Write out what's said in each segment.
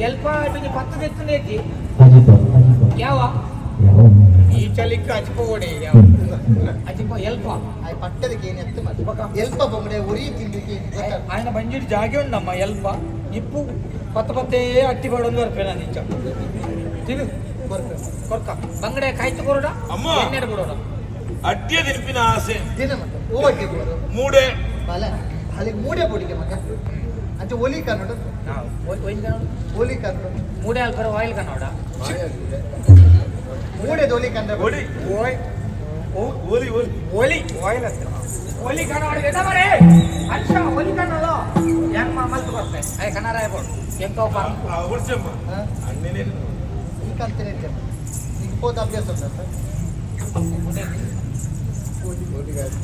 ಎಲ್ಪ busy ಪತ್ತ ದೆತ್ತುನೇತಿ ಯಾವ ಈ ಚಲಿಕ್ಕ ಅಚ್ಪೋಡೆ ಯಾವ ಅಚ್ಪೋ ಎಲ್ಪ ಆಯ್ ಪಟ್ಟದಕ್ಕೆ ಏನು ಎತ್ತು ಮತ್ತೆ ಎಲ್ಪ ಬೊಮ್ಮಡೆ ಉರಿ ತಿಂದಿಗೆ ಆಯನ ಬಂಜಿಡ್ ಜಾಗೆ ಉಂಡಮ್ಮ ಎಲ್ಪ ಇಪ್ಪು ಪತ್ತ ಪತ್ತೇ ಅಟ್ಟಿ ಬಾಡೊಂದು ಬರ್ಪೆ ನಾನು ಇಂಚ ತಿನ್ನು ಕೊರ್ಕ ಬಂಗಡೆ ಕಾಯ್ತು ಕೊರೋಡ ಅಮ್ಮ ಎಣ್ಣೆ ಬಿಡೋಣ ಅಟ್ಟಿಯ ದಿನಪಿನ ಆಸೆ ದಿನ ಮತ್ತೆ ಓಕೆ ಮೂಡೆ ಬಲ ಅಲ್ಲಿಗೆ ಮೂಡೆ ಪೊಡಿಗೆ ಮಗ ಅಂಚೆ ಒಲಿ ಕನ್ನಡ ಒಲಿ ಕನ್ನಡ? ಮೂಡೆ ಅಲ್ಪರ ಆಯಿಲ್ ಕನ್ನಡ. ಮೂಡೆ ದೋಲಿ ಕನ್ನಡ ಒಲಿ ಒಲಿ ಒಲಿ ಒಲಿ ಆಯಿಲ್ ಅಂತ. ಒಲಿ ಕನ್ನಡ ಎನ್ನ ಮರೆ? ಅಚ್ಚ ಒಲಿ ಕನ್ನಡ. ಹೆಂಗ್ ಮಲ್ತು ಬರ್ತೆ ಅಯ್ಯ ಕನ್ನಡ ಹೇಳ್ಬೋದು ಕೆಂಪು ಪರಂಪು ಅವರ್ಸಮ್ಮ ಅಣ್ಣನೇ ಈ ಕಲ್ತಿನ ಇರ್ತೇನೆ ಈಗ ಹೋದ ಅಭ್ಯಾಸ ಉಂಟಾ ಸರ್ ಒಲಿ ಒಲಿ ಗಾಡಿ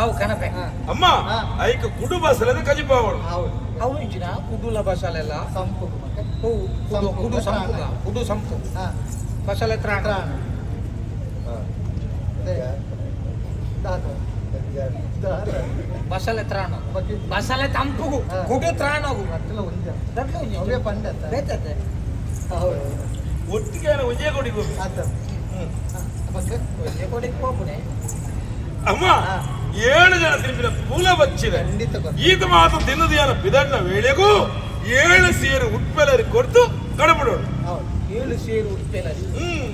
ಅವು ಕನಪೆ ಅಮ್ಮ ಐಕ ಕುಟುಂಬ ಸಲದ ಕಜಿಪ ಅವಳು ಅವು ಇಂಚಿನ ಕುಟುಲ ಬಸಲೆಲ್ಲ ಸಂಪು ಹೂವು ಕುಡು ಸಂಪು ಕುಡು ಸಂಪು ಬಸಲೆ ತ್ರಾಣ. ಬಸಲೆ ತ್ರಾಣ ಬಸಲೆ ತಂಪುಗು ಕುಡು ತ್ರಾಣಗು ಅವೇ ಪಂಡ ಬೇತದೆ ಒಟ್ಟಿಗೆ ವಿಜಯ ಕೊಡಿಗೆ ಹೋಗ್ಬೇಕು ವಿಜಯ ಕೊಡಿಗೆ ಹೋಗ್ಬಿಡೆ ಅಮ್ಮ ಏಳು ಜನ ತಿಂಬಿನ ಮೂಲ ಬಚ್ಚಿದೆ. ಈತ ಮಾತು ತಿನ್ನದು ಯಾರ? ಬಿದಣ್ಣ ವೇಳೆಗೂ ಏಳು ಸೇರು ಉಟ್ಪೆಲರಿ ಕೊಡ್ತು ಕಡಬಿಡೋಣ ಏಳು ಸೇರು ಉಟ್ಪೆಲರಿ ಹ್ಮ್.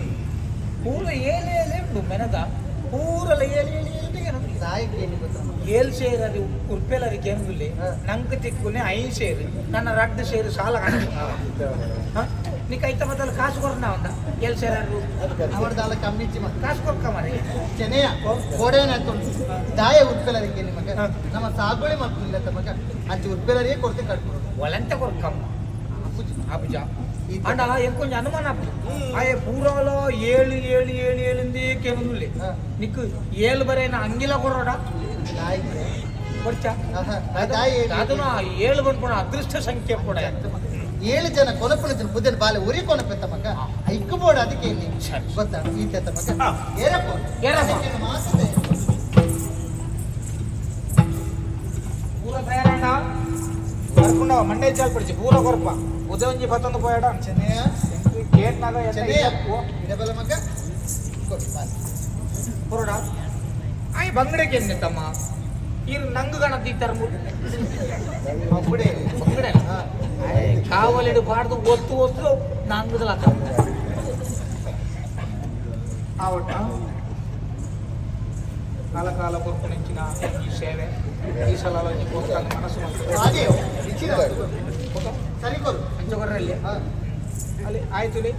ಪೂರ ಏಳು ಏಳು ಉಂಟು ಮೆನದ ಪೂರಲ ಏಳು ಏಳು ಏಳು ಸೇರ್ ಅದು ಉರ್ಪೆಲರಿ ಕೆಂಗುಲಿ ನಂಗೆ ತಿಕ್ಕುನೆ ಐದು ಸೇರು ನನ್ನ ರಕ್ತ ಸೇರು ಸಾಲ ಕಾಣ నీకు అయితే బదులు కాసు కొరనా ఉందా ఏళ్ళు సేరారు ಅವರ ದಾಲ ಕಮ್ಮಿಚ್ಚಿ ಮಗ కాసు కొరక మరి ಚೆನೆಯ ಗೋಡೆನ ದಾಯ ಉತ್ಪೆಲರಿಗೆ ನಿಮಗ ಹಾ. ನಮ್ಮ ಸಾಗುವಳಿ ಮತ್ತು ಇಲ್ಲ ಮಗ ಅಂಚೆ ಉತ್ಪೆಲರಿಗೆ ಕೊಡ್ತೆ ಕಟ್ಕೊಡು వాళ్ళంతా కొరకమ్మ అబుజ ఈ అండ్ ఇంకొంచెం అనుమానం అప్పుడు అయ్యే పూర్వంలో ఏళ్ళు ఏళ్ళు ఏళ్ళు ఏళ్ళింది కెనుగులే ಹಾ. నీకు ఏళ్ళు బరైన అంగిల కొరడా ದಾಯಿ కొరచా ಆಹಾ, ಆ ದಾಯಿ ಏನು? కాదు నా ఏళ్ళు పడుకున్న అదృష్ట సంఖ్య కూడా ಏಳು ಜನ ಕೊನಪುಣ ಬುದ್ಧನ ಬಾಲೆ ಉರಿ ಕೊನಪೆತ್ತ ಮಗ ಇಕ್ಕು ಬೋರ್ಡ್ ಅದಕ್ಕೆ ಇಲ್ಲಿ ಸರಿ. ಗೊತ್ತಾ ಈ ತೆತ್ತ ಮಗ ಹಾ. ಏರಪ್ಪ ಏರಪ್ಪ. ಅದಕ್ಕೆ ಮಾತದೆ. పూల తయారండ వరకుండవ మండే చాలు పడిచి పూల కొరప ఉదయం చెప్పి పత్తంది పోయాడా ಚೆನೆಯ గేట్ నాలో ಚೆನೆಯ ಇಡಬಲ ಮಗ ಕೊಡು, ಬಾಲೆ. పొరడా అవి బంగడేకి ఏంటమ్మా ఈ నంగు కన తీస్తారు ಅಪ್ಪುಡೆ. బంగడే ಹಾ. కావలేడు పాడుతూ వస్తూ వస్తూ నంగుదల ఆవట కాలకాల కొనుక్కొనిచ్చిన ఈ సేవే ఈ సలాలో పోతాను మనసు ಅದೇ, ಇಚ್ಚಿದ. ಸರಿ ಕೊಡು. మంచిగొర్రెల్లి ಹಾ. ಅಲ್ಲಿ ಆಯ್ತುಲಿ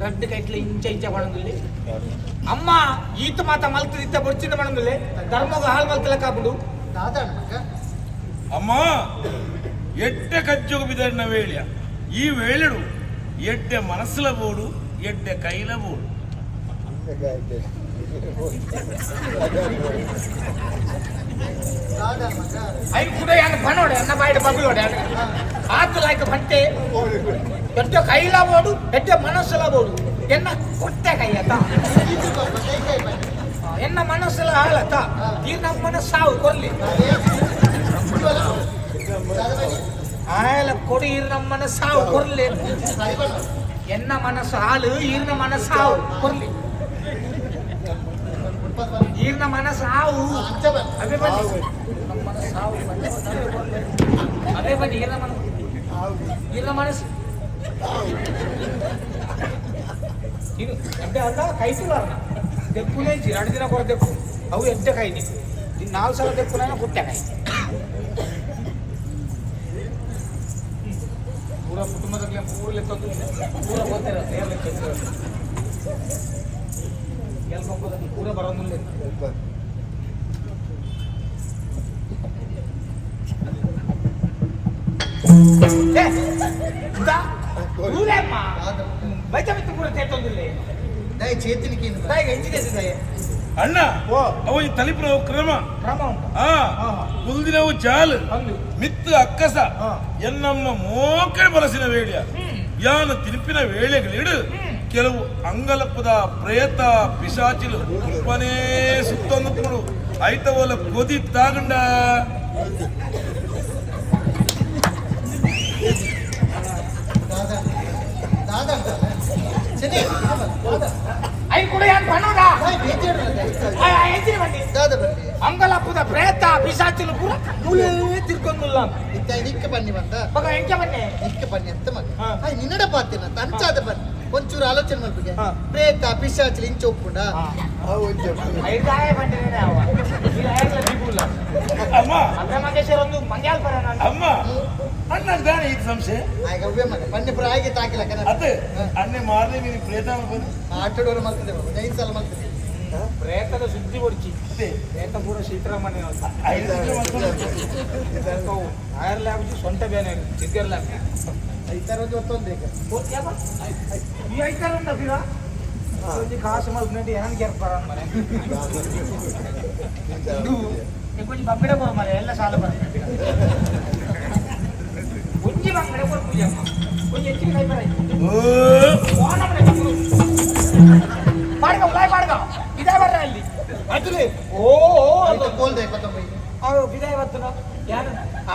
ಗಡ್ಡೆ ಕೈಟ್ಲಿ ಇಂಚ ಇಂಚ ಬಣಂದುಲ್ಲಿ ಅಮ್ಮ ಈತ ಮಾತ ಮಲ್ತದ ಇತ್ತ ಬೊಚ್ಚಿನ ಬಣಂದುಲ್ಲಿ ಧರ್ಮಗ ಹಾಳು ಮಲ್ತಲ ಕಾಪುಡು ದಾದಾಣ ಮಗ ಅಮ್ಮ ಎಡ್ಡೆ ಕಜ್ಜೊಗ ಬಿದಣ್ಣ ವೇಳ್ಯ ಈ ವೇಳೆಡು ಎಡ್ಡೆ ಮನಸ್ಸುಲ ಬೋಡು ಎಡ್ಡೆ ಕೈಲ ಬೋಡು ದಾದಾಣ ಮಗ ಐದು ಕುಡೆ ಅನ್ನ ಪಣೋಡೆ ಅನ್ನ ಬಾಯಿಡ ಬಗ್ಲೋಡೆ ಆತು ಲಾಯ್ಕ ಪಂಟೆ ಎಡ್ಡೆ ಕೈಲ ಬೋಡು ಎಡ್ಡೆ ಮನಸ್ಸುಲ ಬೋಡು ಎನ್ನ ಕೊಟ್ಟೆ ಕೈಯತ ಇದು ಕೊಡು, ಕೈ ಕೈ ಆಯಲ ಕೊಡಿ ಇರ್ ನಮ್ಮ ಮನಸ್ಸು ಸಾವು ಕೊರ್ಲಿ. ಎನ್ನ ಮನಸ್ಸು ಹಾಲು ಈರ್ನ ಮನಸ್ಸು ಸಾವು ಕೊರ್ಲಿ. ಈರ್ನ ಮನಸ್ಸು ಹಾವು ಅದೇ ಬನ್ನಿ. ಅದೇ ಬನ್ನಿ ಈರ್ನ ಮನಸ್ಸು. ಈರ್ನ ಮನಸ್ಸು. ಇದು ಎಡ್ಡೆ ಅಲ್ಲ ಕೈತಿಲ್ಲ ದೆಪ್ಪುನೇ ಎರಡು ದಿನ ಕೊರ ದೆಪ್ಪು ಅವು ಕೈ ನೀ ಇನ್ನು ನಾಲ್ಕು ಸಲ ದೆಪ್ಪುನ ಹುಟ್ಟೆ ಕೈ. ಪೂರ ಕುಟುಂಬದಲ್ಲಿ ಪೂರ ತಂದು ಪೂರ ಓದ್ತಾರೆ ಲೆಕ್ಕ ಎಲ್ಲಿ ಹೋಗೋದು ಪೂರ ಬರೋದಿಲ್ಲ ಅಣ್ಣ ಓ. ಅವ ಈ ತಲಿಪುರ ಕ್ರಮ. ಕ್ರಮ ಉಂಟು? ಹಾ ಹಾ. ಕುಲ್ದಿನವು ಜಾಲು. ಹಂಗೆ ಮಿತ್ತು ಅಕ್ಕಸ ಎನ್ನಮ್ಮ மோக்க ಬಲಸಿನ ವೇಳೆಯ. ಯಾನ ತಿರುಪಿನ ವೇಳೆಗಳಿಡು ಕೆಲವು ಅಂಗಲಪದ ಪ್ರೇತ ಪಿಶಾಚಿಲು ಒಬ್ಬನೇ ಸುತ್ತೊಂದು ಐತವಲ್ಲ ಕೊದಿ ತಾಗಂಡ. ದಾದಾ ದಾದಾ. ಅಯ್ಯ ಕೂಡ ಏನ್ ಬಣ್ಣದ ಅಂಗಲಪ್ಪದ ಪ್ರೇತ ಪಿಶಾಚಿನ ಪೂರ ಮೂಲೆ ತಿರ್ಕೊಂದಿಲ್ಲ ಇತ್ತ ನಿಕ್ಕ ಬನ್ನಿ ಬಂದ ಮಗ ಎಂಕೆ ಬನ್ನಿ ನಿಕ್ಕ ಬನ್ನಿ ಅಂತ ಮಗ ಅಯ್ಯ ನಿನ್ನಡ ಪಾತಿನ ತಂಚಾದ ಬನ್ನಿ ಒಂಚೂರು ಆಲೋಚನೆ ಮಾಡ್ಬೇಕು ಪ್ರೇತ ಪಿಶಾಚಿಲಿ ಇಂಚ ಒಪ್ಪುಂಡ ಅಮ್ಮ ಮಂಗೇಶ್ವರ ಒಂದು ಮಂಗ್ಯಾಲ್ ಬರೋಣ ಅಮ್ಮ ಅಣ್ಣ ಬೇಡ ಇದು ಸಂಶಯ? ಆಗ ಬನ್ನಿ ಪುರ ಆಗಿ ತಾಕಿಲ್ಲ ಕನ ಅದು ಅನ್ನೆ ಮಾರನೆ ಮೀನು ಪ್ರೇತ ಬಂದು ಆಟೋಡೋರು ಮಾಡ್ತದೆ ನೈನ್ ಸಲ ಮಾಡ್ತದೆ ಪ್ರೇತದ ಸುದ್ದಿ ಅದೇ ಪ್ರೇತ ಪೂರ ಶೀತರಾಮಣ್ಯ ಐದು ಆಯರ್ಲ ಆಗುದು ಸೊಂಟ ಬೇನೆ ತರ ಒಂದು ಹೊತ್ತೊಂದು ಈಗ. ಈ ಉಂಡ ಬಿರ ಕಾಸು ಮಲ್ಕೊಂಡು ಏನಾನ್ ಕೇರ್ಪಾರ ಮನೆ? ಕೊಂಚ ಬಬ್ಬಿಡ ಮನೆ ಎಲ್ಲ ಸಾಲ ಬರ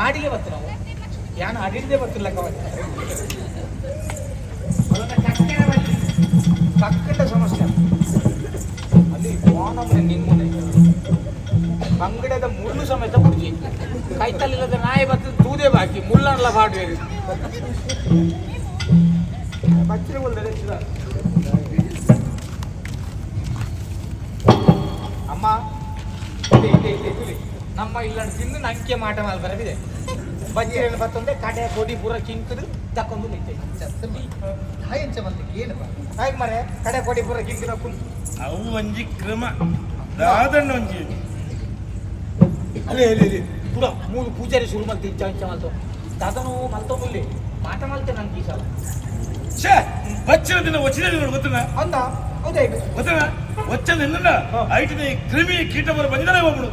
ಆಡಿಗೆ ನಾವು ಯಾನು ಬತ್ತಿಲ್ಲ ಕವಚ ಕಕ್ಕಡ ಸಮಸ್ಯೆ ಅಲ್ಲಿ ಓನಮ್ನೆ ನಿಮ್ಮನೆ ಬಂಗಡದ ಮುಳ್ಳು ಸಮೇತ ಮುಡ್ಜಿ ಕೈತಲ್ಲಿಲ್ಲದ ನಾಯಿ ಬತ್ತು ತೂದೆ ಬಾಕಿ ಮುಳ್ಳನ್ಲ ಬಾಡುವೆ ಬಚ್ಚಿರ ಒಳ್ಳೆ ಅಮ್ಮ ಇದೆ ನಮ್ಮ ಇಲ್ಲಂಡು ತಿಂದು ನಂಕೆ ಮಾಟ ಮಾಲ್ ಬರಬಿದೆ. ಬಜ್ಜಿರೇನು ಬತ್ತೊಂದೆ ಕಡೆ ಕೊಡಿ ಪೂರ ಕಿಂಕದು ತಕೊಂಡು ನಿಂತೆ. ಹಾಯ್ ಎಂಚ ಬಂದಿಗೆ ಏನು ಹಾಗೆ ಮರೆ ಕಡೆ ಕೊಡಿ ಪೂರ ಕಿಂಕಿನ ಕುಂತು. ಅವು ಒಂಜಿ ಕ್ರಮ. ದಾದಣ್ಣ ಒಂಜಿ. ಅಲ್ಲೇ ಅಲ್ಲೇ ಅಲ್ಲೇ. ಪುರ ಮೂರು ಪೂಜಾರಿ ಶುರು ಮಾಡ್ತಿ ಇಂಚ ಇಂಚ ಮಲ್ತು. ದಾದನು ಮಲ್ತೊಂದುಲ್ಲಿ ಮಾಟ ಮಲ್ತೆ ನಾನು ಈ ಸಲ. ಛೇ ಬಚ್ಚಿನ ದಿನ ವಚ್ಚಿನ ದಿನ ಗೊತ್ತನ? ಅಂದ ಹೌದಾ ಈಗ. ಗೊತ್ತನ? ವಚ್ಚನ ನಿನ್ನ. ಐಟಿನ ಈ ಕ್ರಿಮಿ ಕೀಟ ಬರ ಬಂದಿದ್ದಾನೆ ಒಬ್ಬಳು.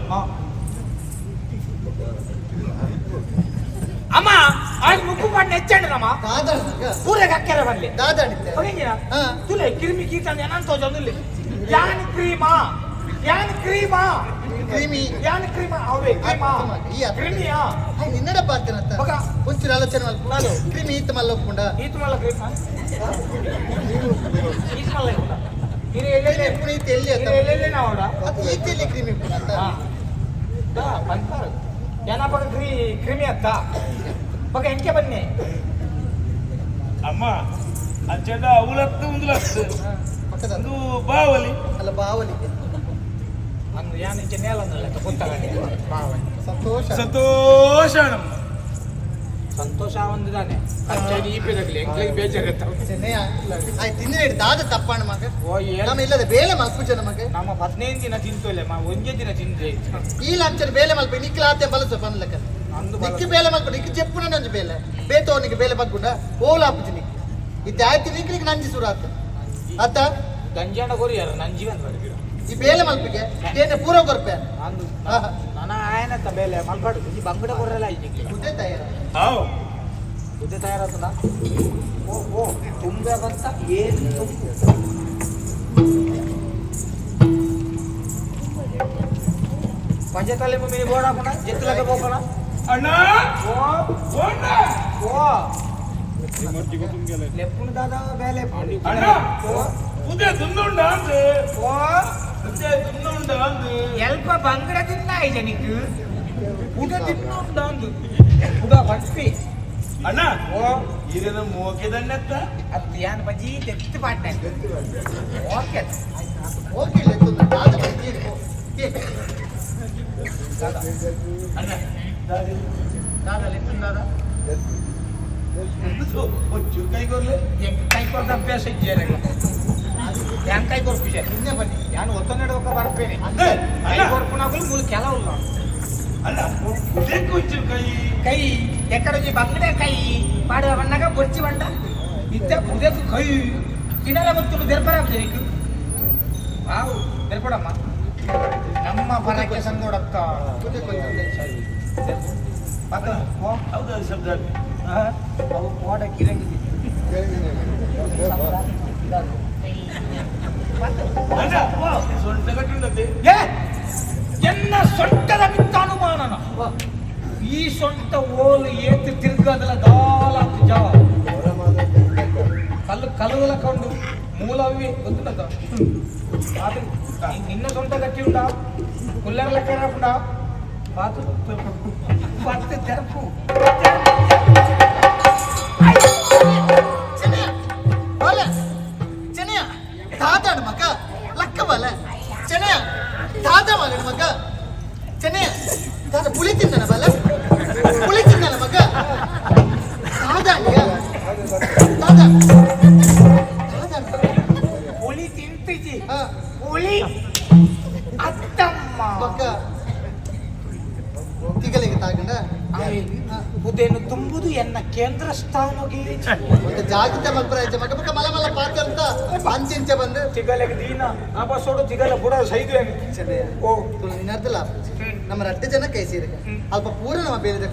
ಅಮ್ಮ ಆಗ ಮುಕ್ಕು ಮಾಡಿ ದಾದಾಡ ಪೂರೆಗೆ ಹಾಕ್ಯಾರ ಬರ್ಲಿ. ತುಲೆ ಕಿರಿಮಿ ಕೀಟ ಏನಂತ ಯಾನ್ ಕ್ರೀಮಾ? ಯಾನ್ ಕ್ರೀಮಾ? ಕ್ರೀಮಿ. ಯಾನ್ ಕ್ರಿಮ? ಅವೇ ಕ್ರೀಮಾ? ಈ ಕ್ರಿಮಿಯಾ? ಹಾಯ್ ನಿನ್ನಡ ಅಂತ ಮಗ. ಒಂಚೂರು ಆಲೋಚನೆ ಮಾಡ್ಕೊಂಡು ನಾನು. ಕ್ರಿಮಿ ಈತ ಮಲ್ಲ ಒಪ್ಪುಂಡ ಈತ್ ಮಲ್ಲ ಕ್ರಿಮ ಈತ ಮಲ್ಲ ಇರಿ ಎಲ್ಲೆಲ್ಲಿ ಈತ ಎಲ್ಲಿ ಅಂತ ಎಲ್ಲೆಲ್ಲಿ ನಾವಡ ಅದು ಈತೆಯಲ್ಲಿ ಕ್ರಿಮಿ ಅಂತ ಹಾ. ದಾ ಬಂತಾರ ಏನಪ್ಪ ಕ್ರೀ ಕ್ರಿಮಿ ಅತ್ತ. ಮಗ ಎಂಕೆ ಬನ್ನಿ? ಅಮ್ಮ ಅಂಚೆದ ಅವಲತ್ತು ಪಕ್ಕದ. ಒಂದು ಬಾವಲಿ. ಅಲ್ಲ ಬಾವಲಿಗೆ. ಸಂತೋಷ. ಸಂತೋಷ ಸಂತೋಷ ಒಂದಿದಾನೆ. ಅಚ್ಚಾಗಿ ಈ ಪೇದಾಗಲಿ ಎಂಕ್ಲಿಗೆ ಬೇಜಾರಿರ್ತಾವ ಚೆನ್ನೈ ಆಯ್ತು ಹಿಡಿದು ದಾದ ತಪ್ಪಾಣ ಮಗ. ಓ ಏನು? ನಮ್ಮ ಇಲ್ಲದ ಬೇಲೆ ಮಲ್ಪುಜ ನಮಗೆ. ನಮ್ಮ ಹದಿನೈದು ದಿನ ತಿಂತೋಲೆ ಮಾ ಒಂದೇ ದಿನ ತಿಂದ್ರೆ ಈ ಲಂಚರ್ ಬೇಲೆ ಮಲ್ಪ ನಿಕ್ಲ ಆತೆ ಬಲಸ ಪನ್ಲಕ ಅಂದು ನಿಕ್ಕಿ ಬೇಲೆ ಮಲ್ಪ ನಿಕ್ಕಿ ಚೆಪ್ಪುನ ನಂಜು ಬೇಲೆ. ಬೇತೋನಿಗೆ ಬೇಲೆ ಬಗ್ಗುಂಡ ಓಲ ಆಪುಜಿ ನಿಕ್ಕಿ. ಇತ್ತೆ ಆಯ್ತು ನಿಕ್ಲಿಗೆ ನಂಜಿ. ಸುರ ಆತ? ಅತ್ತ ಗಂಜಾಣ ಗೋರಿ ಯಾರ? ನನ್ನ ಜೀವನ ಬರ್ತೀರ ಈ ಬೇಲೆ ಮಲ್ಪಿಗೆ ಏನೆ ಪೂರ ಕೊರ್ಪೆ. ಅಂದು ನನ ಆಯನತ್ತ ಬೇಲೆ ಮಲ್ಪಾಡು. ಈ ಬಂಗಡ ಕೊರಲ್ಲ ಐತಿ ಮುದ್ದೆ ತಯಾರ. ಹಾವು ಬುದ್ಧಿ ತಯಾರಾತದ ಓ ಓ ತುಂಬೆ ಬಂತ ಏನು ತುಂಬು? ಪಂಚತಲೆ ಮಮ್ಮಿ ಬೋರ್ಡ್ ಹಾಕೋಣ ಜೆತ್ತಲಾಗ ಹೋಗೋಣ ಅಣ್ಣ! ಓ ಓಣ್ಣ ಓ. ಲೆಪ್ಪುನ ದಾದ ಬೇಲೆ. ಅಣ್ಣ! ಓ. ಉದೇ ದುನ್ನುಂಡ ಅಂದ್ರೆ ಓ. ದುನ್ನುಂಡ ಅಂದು ಎಲ್ಪ ಬಂಗಡ ತಿನ್ನ ಐತೆ ನಿಕ್ಕು ಉದ ತಿನ್ನುಂಡ ಅಂದು ಉದ ಬಟ್ಪಿ ಅಣ್ಣ ಓ. ಈರಿನ ಮೋಕೆ ದಂಡೆತ್ತ ಅದು ಯಾನ್ ಬಜಿ ತೆತ್ತು ಪಾಟ್ನೆ ಓಕೆ ಓಕೆ ಇಲ್ಲ ಇತ್ತು ದಾದ ಬಗ್ಗೆ ಅಣ್ಣ ಹೆಂಗ್ ಕೈ ಕೊರ್ದ ಅಭ್ಯಾಸ ಇದ್ದೇನೆ ಹೆಂಗ್ ಕೈ ಕೊರ್ಪಿದೆ ಇನ್ನೇ ಬನ್ನಿ ನಾನು ಒತ್ತ ನಡುವಕ್ಕ ಬರ್ಪೇನೆ ಅಣ್ಣ ಕೈ ಕೊರ್ಪುನಾಗಲು ಮೂಲ ಕೆಲವಲ್ಲ ಅಲ್ಲ ಕೈ ಎಕ್ಕಡೊಂಜಿ ಬಂಗಡೆ ಕೈ ಪಾಡುವ ಬಣ್ಣಗ ಬೊಚ್ಚಿ ಬಂಡ ಇದ್ದ ಉದಕ್ಕೆ ಕೈ ತಿನ್ನಲ ಮತ್ತು ದೆರ್ಪರ ನೀಕು ವಾವ್ ದೆರ್ಪಡಮ್ಮ ನಮ್ಮ ಪರಕ್ಕೆ ಸಂಗೋಡತ್ತ ಮುದ್ದೆ ಕೊಂಚ ಮತ್ತೆ ಓ ಹೌದು. ಶಬ್ದ ಅವು ಓಡ ಕಿರಂಗಿ ಎನ್ನ ಸೊಂಟದ ಮಿತ್ತ ಅನುಮಾನನ ಈ ಸೊಂಟ ಓಲು ಏತು ತಿರ್ಗದಲ್ಲ ದಾಲ ಜಾವ ಕಲ್ಲು ಕಲುವಲ ಕೊಂಡು ಮೂಲವೇ ಗೊತ್ತಿಲ್ಲದ ಅದು ನಿ- ನಿನ್ನ ಸ್ವಂತ ಗಟ್ಟಿ ಉಂಟಾ ಕುಲ್ಲರ್ ಲೆಕ್ಕ ಉಂಟಾ ದಾದಾಡು ಮಗ ಲಕ್ಕ ಬಾಲ ಚೆನ್ನಯ್ಯ ದಾದ ಮಗನ ಮಗ ಚೆನ್ನಯ್ಯ ದಾದ ಪುಳಿ ತಿಂದನ ಬಾಲ ಪುಳಿ ತಿಂದನ ಮಗ ದಾದ ಅಲ್ಲಿಯ ದಾದ ದಾದ ಹುಳಿ ತಿಂತಿಜಿ ಹಾ ಹುಳಿ ಅತ್ತಮ್ಮ ಮಗ ತಿಗಲಿಗೆ ತಾಗಂಡ ಉದೇನು ತುಂಬುದು ಎನ್ನ ಕೇಂದ್ರ ಸ್ಥಾನಗೆ ಜಾತಿ ಜಾಗೃತ ಮಲ್ಪರ ಹೆಜ್ಜೆ ಮಗ ಮಗ ಮಲ ಮಲ ಪಾತ್ರ ಅಂತ ಅಂಚಿಂಚೆ ಬಂದು. ತಿಗಲೆಗೆ ದೀನ ಆ ಸೋಡು ತಿಗಲ ಬುಡ ಸೈದು ಓ. ನಿನ್ನರ್ದಲ್ಲ ನಮ್ಮ ರಡ್ಡೆ ಜನ ಕೈ ಸೇರಿ. ಅಲ್ಪ ಪೂರ ನಮ್ಮ ಬೇರೆ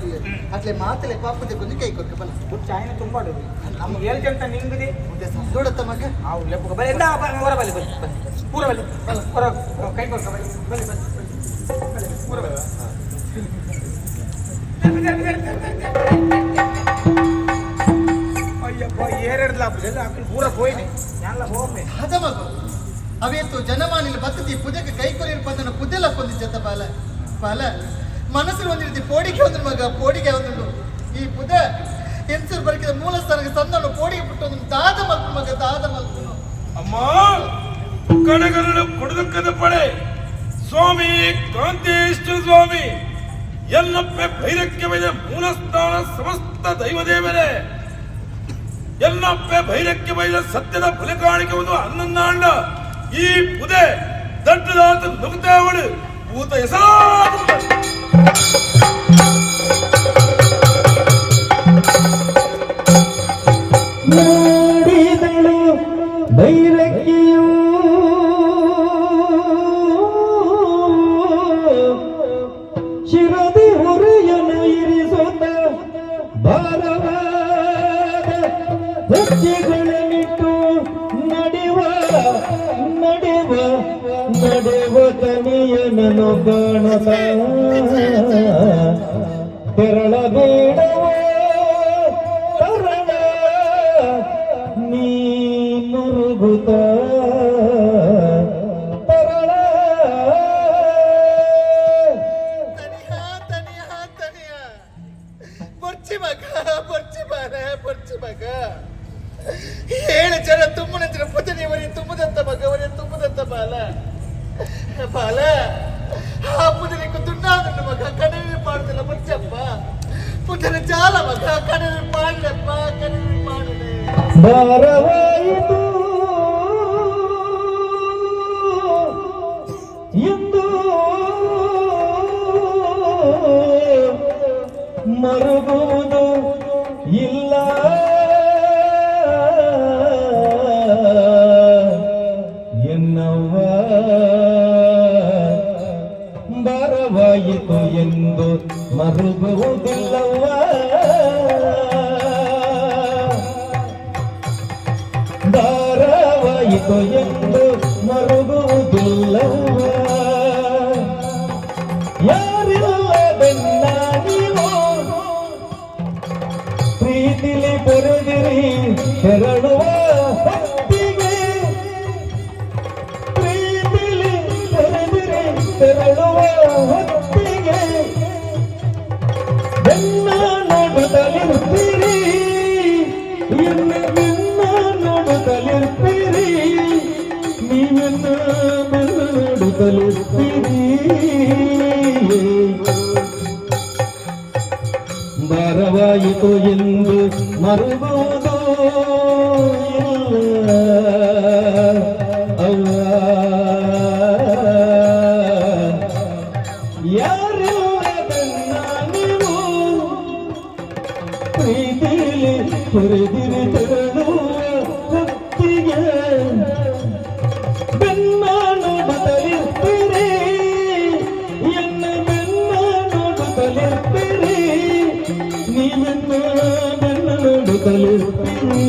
ಅಟ್ಲೆ ಮಾತಲೆ ಪಾಪದೆ ಕೊಂದು ಕೈ ಕೊಡ್ಕ ಬಲ್ಲ ಚಾಯ್ನ ತುಂಬ ನಮ್ಮ ಹೇಳ್ತಿ ಅಂತ ನಿಂಗದಿ? ಮುಂದೆ ಸಂದೋಡತ್ತ ಮಗ. ಆ ಲೆಪ್ಪಗ ಬಲೆ ಎಂದ ಹೊರ ಬಲಿ ಬಲಿ ಬಲಿ ಪೂರ ಬಲಿ ಹೊರ ಕೈ ಕೊಡ್ಕ ಬಲಿ ಬಲಿ ಬಲಿ ಬಲಿ, ಪೂರ ಬಲಿ ಅಯ್ಯಪ್ಪ ಏರೆಡ್ಲ ಎಲ್ಲ ಅಕ್ಕಳು ಪೂರ ಹೋಯ್ನಿ. ಎಲ್ಲ ಹೋಗ್ಬೇ ಹದ ಮಗ ಅವೇತು ಜನಮಾನಿಲ್ ಬತ್ತತಿ ಪುದಕ್ಕೆ ಕೈ ಕೊರಿನ ಪುದ್ದೆಲ್ಲ ಕೊಂದಿಚ್ಚತ್ತ ಬಾಲ. ಬಾಲ. ಮನಸ್ಸಲ್ಲಿ ಒಂದಿರ್ತಿ ರೀತಿ ಪೋಡಿಗೆ ಒಂದು ಮಗ ಪೋಡಿಗೆ ಒಂದು ಈ ಪುದ ಹೆಂಗಸರು ಬರ್ಕಿದ ಮೂಲ ಸ್ಥಾನಕ್ಕೆ ತಂದನು ಪೋಡಿಗೆ ಬಿಟ್ಟು ದಾದ ಮಲ್ಕು ಮಗ ದಾದ ಮಲ್ಪು ಅಮ್ಮ ಕಣಗರಡ ಕೊಡದಕ್ಕದ ಪಡೆ ಸ್ವಾಮಿ ಕಾಂತೇಶ್ವರ ಸ್ವಾಮಿ. ಎಲ್ಲಪ್ಪೆ ಭೈರಕ್ಕೆ ಬೈದ ಮೂಲಸ್ಥಾನ ಸಮಸ್ತ ದೈವದೇವರೇ. ಎಲ್ಲಪ್ಪೆ ಭೈರಕ್ಕೆ ಬೈದ ಸತ್ಯದ ಫಲಕಾಣಿಕೆ ಒಂದು ಹನ್ನೊಂದಾಂಡ. ಈ ಪುದೆ ದಟ್ಟದಾತ ನುಗ್ತಾವಳು ಭೂತ ಹೆಸರಾದ ನಡೆವ ತನಿಯನನು ಕಾಣದ ತೆರಳಬೇಡವೋ ತರಳ ನೀ ಮುರುಗುತ್ತ ತರಳ ಬರ್ಚಿ ಮಗ ಬರ್ಚಿ ಬಾರ ಬರ್ಚಿ ಮಗ. ಏಳು ಜನ ತುಂಬದಂತ ತುಂಬದಂತ ಬಾಲ. చెప్పాల ఆ పుదిని కుతున్నాను మగ కడని పాడుతున్న మరి చెప్ప పుదిన చాలా మగ కడని పాడలేప్ప కడని పాడలే ತೆರಳುವ ಪ್ರೀತಿಲಿ ಹುರಿದಿರಿ ತೆರಳುವ ಹೊತ್ತಿಗೆ ಬೆನ್ನ ನೋಡುತ್ತಲಿರ್ತೀರಿ ಎನ್ನ ಬೆನ್ನ ನೋಡುತ್ತಲಿರ್ತೀರಿ ನೀವೆನ್ನ ಬೆನ್ನ ನೋಡುತ್ತಲಿರ್ತೀರಿ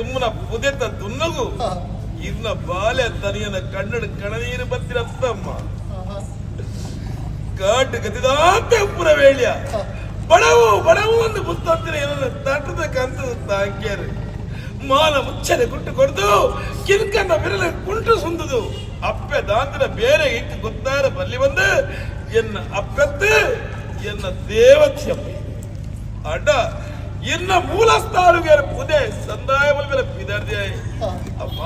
ತುಮ್ಮನ ಪುದೆತ ತುನ್ನಗು ಇನ್ನ ಬಾಲ್ಯ ತನಿಯನ ಕಣ್ಣಡ ಕಣನೀರು ಬತ್ತಿರತ್ತಮ್ಮ. ಕಾಟು ಗತಿದಾಂತ ಉಪ್ಪುರ ವೇಳ್ಯ ಬಡವು ಬಡವು ಒಂದು ಬುತ್ತಂತಿನ ಏನನ್ನ ತಟ್ಟದ ಕಂತದ ತಾಂಕ್ಯರು ಮಾನ ಮುಚ್ಚನೆ ಕುಟ್ಟು ಕೊಡ್ದು ಕಿಲ್ಕನ್ನ ಬಿರಲ ಕುಂಟು ಸುಂದದು. ಅಪ್ಪೆ ದಾಂತಿನ ಬೇರೆ ಇಟ್ಟು ಗೊತ್ತಾರ ಬಲ್ಲಿ ಬಂದು ಎನ್ನ ಅಪ್ಪೆತ್ತು ಎನ್ನ ದೇವತ್ಯಮ್ಮ ಅಡ್ಡ ಇನ್ನ ಮೂಲ ಸ್ಥಾನುಗೆ ಪುದೆ ಸಂದಾಯ ಮೇಲೆ ಪಿದಾರ್ದಿಯಾಯಿ ಅಮ್ಮ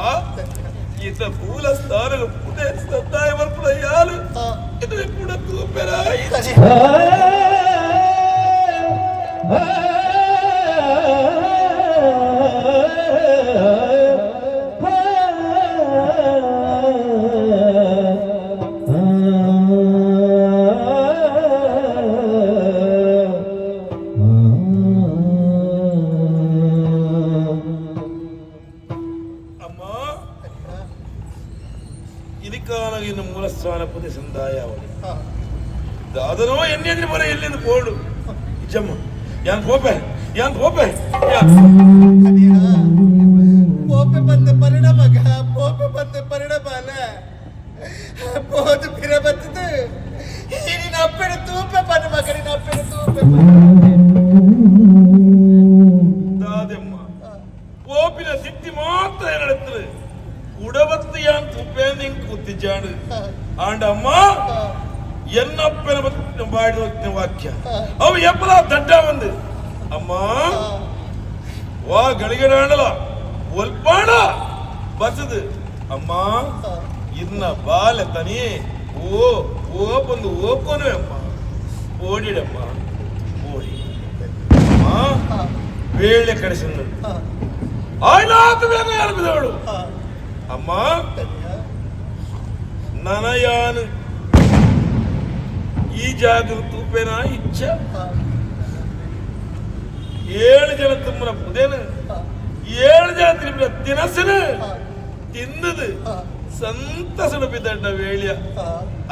ಇನ್ನ ಮೂಲ ಸ್ಥಾನಗಳು ಪುದೆ ಸಂದಾಯ ಮಲ್ಪಡ ಯಾರು ಇದು ಕೂಡ ಓಪಿನ ಸಿಟ್ಟಿ ಮಾತ್ರ ಏನಿಡುತ್ತೆ ഉടവത്തിയാൻ തുപ്പേന്നി കുത്തിച്ചാണ് ആണ്ടമ്മ എന്നപ്പനെ പാടി വാക്യ അവ എപ്പഴാ തട്ടാമെന്ന് അമ്മ വാ കളികടാണല്ലോ ഒൽപ്പാണ ബസത് അമ്മ ഇന്ന ബാല തനിയെ ഓ ഓപ്പൊന്ന് ഓക്കൊനുവേ അമ്മ ഓടിയിടമ്മ ಅಮ್ಮ ವೇಳೆ ಕಡಿಸಿದ ಆಯ್ನಾತು ಬೇಗ అమ్మా ಅಮ್ಮ ನನಯಾನು ಈ ಜಾಗದ ತೂಪೇನ? ಇಚ್ಛ. ಏಳು ಜನ పుదేను ఏడు ಏಳು ಜನ ತಿರುಮಿನ ತಿನಸನು. ತಿನ್ನದು ಸಂತಸನ ಬಿದ್ದಣ್ಣ ವೇಳ್ಯ.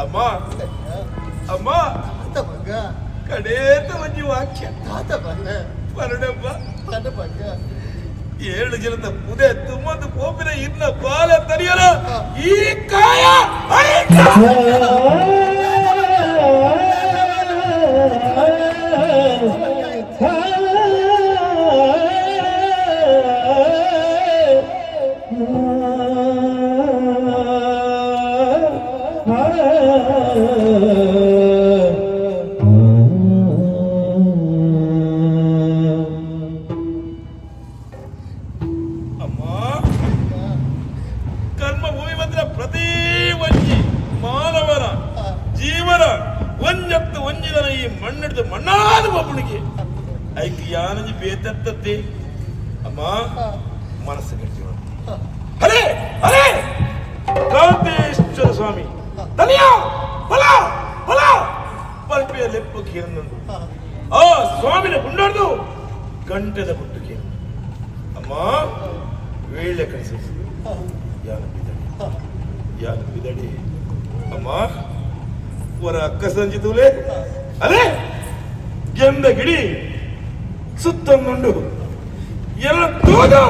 ಅಮ್ಮ ಅಮ್ಮ ಕಡೇತ ಒಂಜಿ ವಾಕ್ಯ. ತಾತ ಮಗ. ಪರಡಪ್ಪ ತಾತ ಮಗ ಏಳು ಜನದ ಪುದೆ ತುಂಬಂದು ಕೋಪಿನ ಇನ್ನ ಬಾಲ ತರಿಯಲ ಈ ಕಾಯ ಅಳಿಕ! ಸ್ವಾಮಿನ ಗಂಟದ ಗುಟ್ಟು ಕೀರ ಅಮ್ಮ ವೇಳೆ ಕಳಿಸಿ. ಯಾರು ಬಿದಡಿ ಯಾರು ಬಿದಡಿ ಅಮ್ಮ, ವರ ಅಕ್ಕ ಸಂಜಿ ಅದೇ ಗೆಂದ ಗಿಡಿ ಸುತ್ತೊಂದುಂಡು ಎಲ್ಲ ತೂದು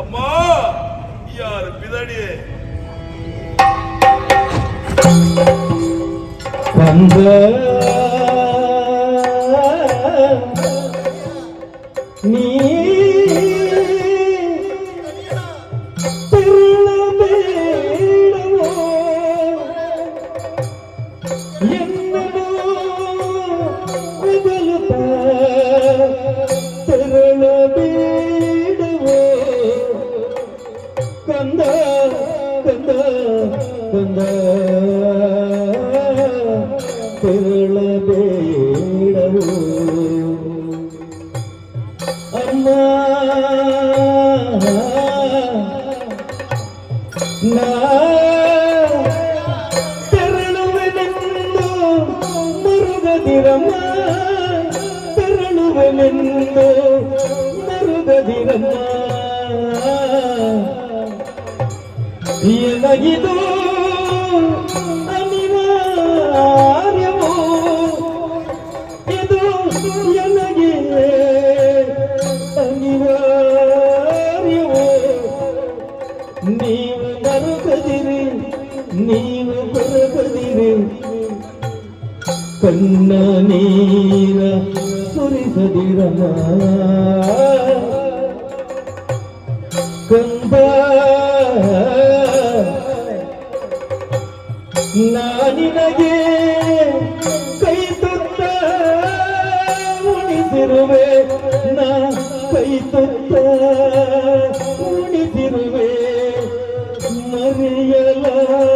ಅಮ್ಮ, ಯಾರು ಬಿದಡಿ ಬಂದ ನೀ ತಿರುಳಬೇಡವೋ ಎನಗಿದು ಅನಿವಾರ್ಯವೋ. ಇದು ನನಗೆ ಅನಿವಾರ್ಯವೋ. ನೀವು ಮರುಗದಿರಿ ನೀವು ಕೊರಗದಿರಿ ಕಣ್ಣ ನೀರ ಸುರಿಸದಿರಮ್ಮ முடிதிருவே மறியலா.